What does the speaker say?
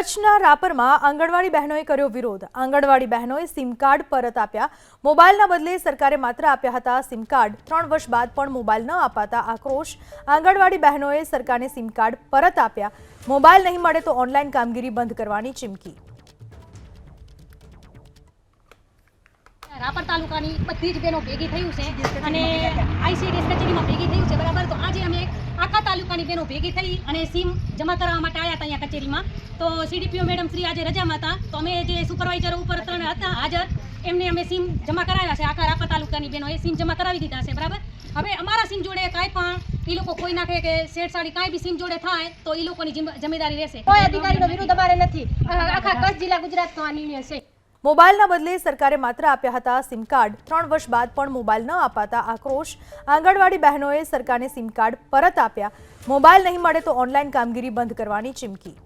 કચ્છના રાપરમાં આંગણવાડી બહેનોએ કર્યો વિરોધ. આંગણવાડી બહેનોએ સિમ કાર્ડ પરત આપ્યા. મોબાઈલના બદલે સરકારે માત્ર આપ્યા હતા સિમ ત્રણ વર્ષ બાદ પણ મોબાઈલ ન અપાતા આક્રોશ. આંગણવાડી બહેનોએ સરકારને સિમ પરત આપ્યા. મોબાઈલ નહીં મળે તો ઓનલાઈન કામગીરી બંધ કરવાની ચીમકી. રાપર તાલુકાની બધી જ બહેનો ભેગી થયું છે અને આઈસીડીએસ કચેરીમાં ભેગી થયું છે. બરાબર? તો તાલુકાની બહેનો ભેગી થઈ અને સીમ જમા કરાવવા માટે આવ્યા હતા અહીંયા કચેરીમાં. તો સીડીપીઓ મેડમ શ્રી આજે રજામાં હતા. તો અમે જે સુપરવાઇઝર ઉપર ત્રણ હતા હાજર એમને અમે સીમ જમા કરાવ્યા છે. આખા રાપર તાલુકાની બહેનોએ સીમ જમા કરાવી દીધા છે બરાબર? હવે અમારા સીમ જોડે કાંઈ પણ એ લોકો કોઈ નાખે કે શેરસાડી કાંઈ બી સીમ જોડે થાય તો એ લોકોની જિમ્મે- જિમ્મેદારી રહેશે. કોઈ અધિકારીનો વિરોધ અમારે નથી. આખા કચ્છ જિલ્લા ગુજરાતનો આ નિર્ણય છે. મોબાઈલના બદલે સરકારે માત્ર આપ્યા હતા સિમ કાર્ડ. ત્રણ વર્ષ બાદ પણ મોબાઈલ ન અપાતા આક્રોશ. આંગણવાડી બહેનોએ સરકારને સિમ કાર્ડ પરત આપ્યા. મોબાઈલ નહીં મળે તો ઓનલાઈન કામગીરી બંધ કરવાની ચીમકી.